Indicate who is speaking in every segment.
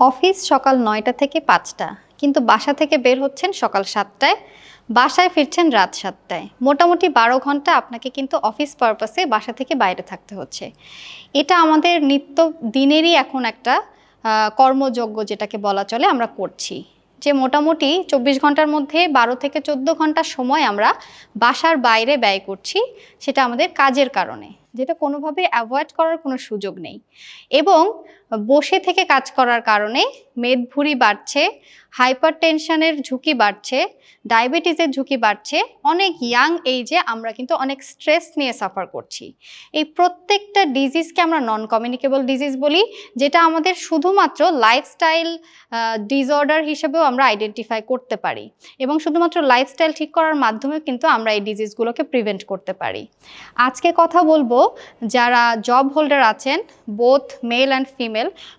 Speaker 1: Office সকাল নয়টা থেকে পাঁচটা, কিন্তু বাসা থেকে বের হচ্ছেন সকাল সাতটায়। বাসায় ফিরছেন রাত সাতটায়। মোটামুটি বারো ঘণ্টা আপনাকে কিন্তু অফিস পারপাসে বাসা থেকে বাইরে থাকতে হচ্ছে। এটা আমাদের নিত্য দিনেরই এখন একটা কর্মযোগ্য যেটাকে বলা চলে, আমরা করছি। যে মোটামুটি চব্বিশ ঘণ্টার মধ্যে বারো থেকে চোদ্দ ঘণ্টা সময় আমরা বাসার বাইরে ব্যয় করছি, সেটা আমাদের কাজের কারণে, যেটা কোনোভাবে অ্যাভয়েড করার কোনো সুযোগ নেই। এবং বসে থেকে কাজ করার কারণে মেদভুঁড়ি বাড়ছে হাইপার টেনশনের ঝুঁকি বাড়ছে, ডায়াবেটিসের ঝুঁকি বাড়ছে, অনেক ইয়াং এইজে আমরা কিন্তু অনেক স্ট্রেস নিয়ে সাফার করছি। এই প্রত্যেকটা ডিজিজকে আমরা নন কমিউনিকেবল ডিজিজ বলি, যেটা আমাদের শুধুমাত্র লাইফস্টাইল ডিসঅর্ডার হিসেবেও আমরা আইডেন্টিফাই করতে পারি এবং শুধুমাত্র লাইফস্টাইল ঠিক করার মাধ্যমে কিন্তু আমরা এই ডিজিজগুলোকে প্রিভেন্ট করতে পারি। আজকে কথা বলব যারা জব হোল্ডার আছেন বোথ মেল অ্যান্ড ফিমেল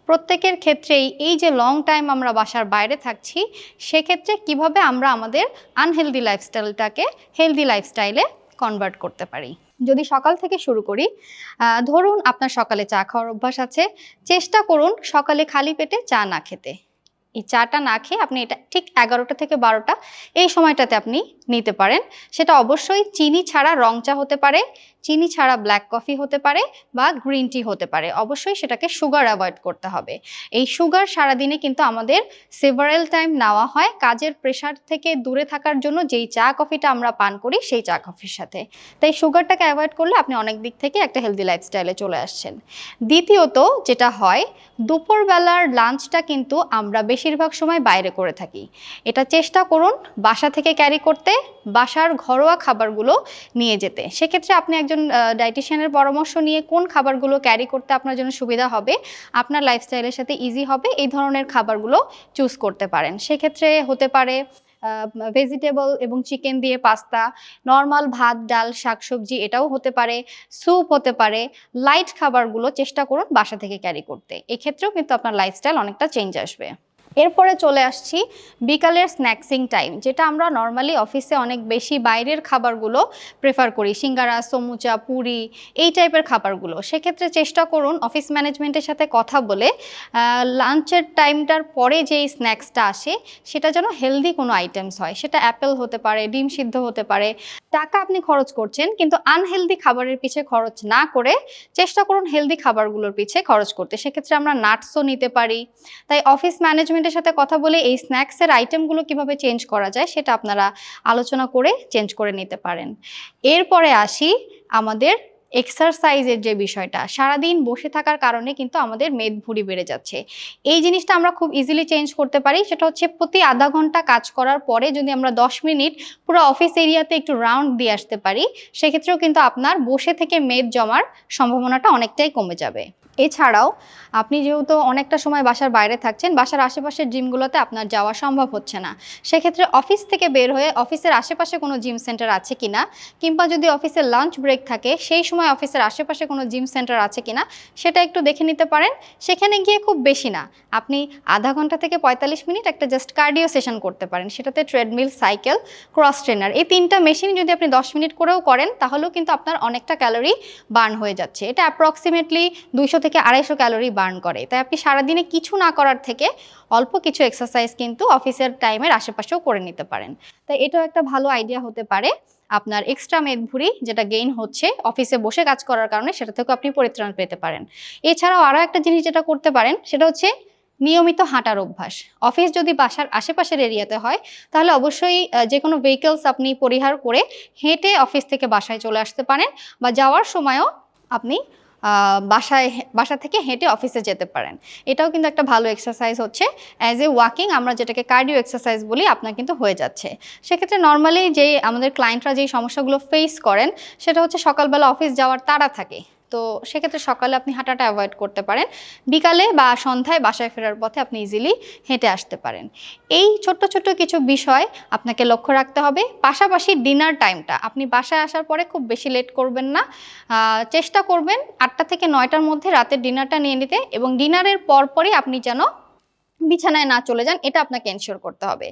Speaker 1: প্রত্যেকের ক্ষেত্রেই এই যে লং টাইম আমরা বাসার বাইরে থাকছি, সেক্ষেত্রে কীভাবে আমরা আমাদের আনহেলদি লাইফস্টাইলটাকে হেলদি লাইফস্টাইলে কনভার্ট করতে পারি? যদি সকাল থেকে শুরু করি ধরুন আপনার সকালে চা খাওয়ার অভ্যাস আছে, চেষ্টা করুন সকালে খালি পেটে চা না খেতে। এই চাটা না খেয়ে আপনি এটা ঠিক এগারোটা থেকে বারোটা, এই সময়টাতে আপনি নিতে পারেন। সেটা অবশ্যই চিনি ছাড়া রং চা হতে পারে চিনি ছাড়া ব্ল্যাক কফি হতে পারে বা গ্রিন টি হতে পারে। অবশ্যই সেটাকে সুগার অ্যাভয়েড করতে হবে। এই সুগার সারাদিনে কিন্তু আমাদের সেভারেল টাইম নেওয়া হয়। কাজের প্রেশার থেকে দূরে থাকার জন্য যেই চা কফিটা আমরা পান করি, সেই চা কফির সাথে। তাই সুগারটাকে অ্যাভয়েড করলে আপনি অনেক দিক থেকে একটা হেলদি লাইফস্টাইলে চলে আসছেন। দ্বিতীয়ত যেটা হয়, দুপুরবেলার লাঞ্চটা কিন্তু আমরা বেশিরভাগ সময় বাইরে করে থাকি। এটা চেষ্টা করুন বাসা থেকে ক্যারি করতে, বাসার ঘরোয়া খাবারগুলো নিয়ে যেতে। সেক্ষেত্রে আপনি একজন ডাইটিশিয়ানের পরামর্শ নিয়ে কোন খাবারগুলো ক্যারি করতে আপনার জন্য সুবিধা হবে, আপনার লাইফস্টাইলের সাথে ইজি হবে, এই ধরনের খাবারগুলো চুজ করতে পারেন। সেক্ষেত্রে হতে পারে ভেজিটেবল এবং চিকেন দিয়ে পাস্তা নর্মাল ভাত, ডাল, শাকসবজি এটাও হতে পারে স্যুপ হতে পারে লাইট খাবারগুলো চেষ্টা করুন বাসা থেকে ক্যারি করতে। এক্ষেত্রেও কিন্তু আপনার লাইফস্টাইল অনেকটা চেঞ্জ আসবে। এরপরে চলে আসছি বিকালের স্ন্যাক্সিং টাইম, যেটা আমরা নর্মালি অফিসে অনেক বেশি বাইরের খাবারগুলো প্রেফার করি। সিঙ্গারা, সমুচা, পুরি, এই টাইপের খাবারগুলো। সেক্ষেত্রে চেষ্টা করুন অফিস ম্যানেজমেন্টের সাথে কথা বলে লাঞ্চের টাইমটার পরে যেই স্ন্যাক্সটা আসে, সেটা যেন হেলদি কোনো আইটেমস হয়। সেটা অ্যাপেল হতে পারে, ডিম সিদ্ধ হতে পারে। টাকা আপনি খরচ করছেন, কিন্তু আনহেলদি খাবারের পিছে খরচ না করে চেষ্টা করুন হেলদি খাবারগুলোর পিছে খরচ করতে। সেক্ষেত্রে আমরা নাটসও নিতে পারি। তাই অফিস ম্যানেজমেন্টের সাথে কথা বলে এই স্ন্যাক্সের আইটেমগুলো কীভাবে চেঞ্জ করা যায় সেটা আপনারা আলোচনা করে চেঞ্জ করে নিতে পারেন। এরপরে আসি আমাদের এক্সারসাইজের যে বিষয়টা। সারাদিন বসে থাকার কারণে কিন্তু আমাদের মেদভুঁড়ি বেড়ে যাচ্ছে। এই জিনিসটা আমরা খুব ইজিলি চেঞ্জ করতে পারি। সেটা হচ্ছে প্রতি আধা ঘণ্টা কাজ করার পরে যদি আমরা দশ মিনিট পুরো অফিস এরিয়াতে একটু রাউন্ড দিয়ে আসতে পারি, সেক্ষেত্রেও কিন্তু আপনার বসে থেকে মেদ জমার সম্ভাবনাটা অনেকটাই কমে যাবে। এছাড়াও আপনি যেহেতু অনেকটা সময় বাসার বাইরে থাকছেন, বাসার আশেপাশের জিমগুলোতে আপনার যাওয়া সম্ভব হচ্ছে না। সেক্ষেত্রে অফিস থেকে বের হয়ে অফিসের আশেপাশে কোনো জিম সেন্টার আছে কিনা, কিংবা যদি অফিসের লাঞ্চ ব্রেক থাকে, সেই সময় অফিসের আশেপাশে কোনো জিম সেন্টার আছে কি না সেটা একটু দেখে নিতে পারেন। সেখানে গিয়ে খুব বেশি না। আপনি আধা ঘণ্টা থেকে পঁয়তাল্লিশ মিনিট একটা জাস্ট কার্ডিও সেশন করতে পারেন। সেটাতে ট্রেডমিল, সাইকেল, ক্রস ট্রেনার এই তিনটা মেশিন যদি আপনি দশ মিনিট করেও করেন, তাহলেও কিন্তু আপনার অনেকটা ক্যালোরি বার্ন হয়ে যাচ্ছে। এটা অ্যাপ্রক্সিমেটলি দুইশো থেকে আড়াইশো ক্যালোরি বার্ন করে। তাই আপনি সারাদিনে কিছু না করার থেকে অল্প কিছু এক্সারসাইজ কিন্তু অফিসের টাইমের আশেপাশেও করে নিতে পারেন। তাই এটাও একটা ভালো আইডিয়া হতে পারে আপনার এক্সট্রা মেদভুঁড়ি যেটা গেইন হচ্ছে অফিসে বসে কাজ করার কারণে সেটা থেকেও আপনি পরিত্রাণ পেতে পারেন। এছাড়াও আরও একটা জিনিস যেটা করতে পারেন সেটা হচ্ছে নিয়মিত হাঁটার অভ্যাস। অফিস যদি বাসার আশেপাশের এরিয়াতে হয় তাহলে অবশ্যই যে কোনো ভেহিকেলস আপনি পরিহার করে হেঁটে অফিস থেকে বাসায় চলে আসতে পারেন বা যাওয়ার সময়ও আপনি বাসায় বাসা থেকে হেঁটে অফিসে যেতে পারেন। এটাও কিন্তু একটা ভালো এক্সারসাইজ হচ্ছে। অ্যাজ এ ওয়াকিং আমরা যেটাকে কার্ডিও এক্সারসাইজ বলি, আপনার কিন্তু হয়ে যাচ্ছে। সেক্ষেত্রে নর্মালি যেই আমাদের ক্লায়েন্টরা যেই সমস্যাগুলো ফেস করেন, সেটা হচ্ছে সকালবেলা অফিস যাওয়ার তাড়া থাকে। তো সেক্ষেত্রে সকালে আপনি হাঁটাটা অ্যাভয়েড করতে পারেন। বিকালে বা সন্ধ্যায় বাসায় ফেরার পথে আপনি ইজিলি হেঁটে আসতে পারেন। এই ছোট্ট ছোট্ট কিছু বিষয় আপনাকে লক্ষ্য রাখতে হবে। পাশাপাশি ডিনার টাইমটা আপনি বাসায় আসার পরে খুব বেশি লেট করবেন না। চেষ্টা করবেন আটটা থেকে নয়টার মধ্যে রাতের ডিনারটা নিয়ে নিতে এবং ডিনারের পরপরই আপনি যেন বিছানায় না চলে যান, এটা আপনাকে এনশিওর করতে হবে।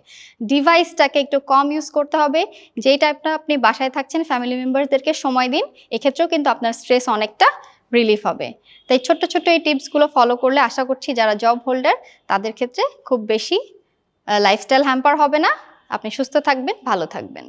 Speaker 1: ডিভাইসটাকে একটু কম ইউজ করতে হবে। যেই টাইপটা আপনি বাসায় থাকছেন ফ্যামিলি মেম্বারসদেরকে সময় দিন, এক্ষেত্রেও কিন্তু আপনার স্ট্রেস অনেকটা রিলিফ হবে। তাই ছোট্ট ছোট্ট এই টিপসগুলো ফলো করলে আশা করছি যারা জব হোল্ডার তাদের ক্ষেত্রে খুব বেশি লাইফস্টাইল হ্যাম্পার হবে না। আপনি সুস্থ থাকবেন, ভালো থাকবেন।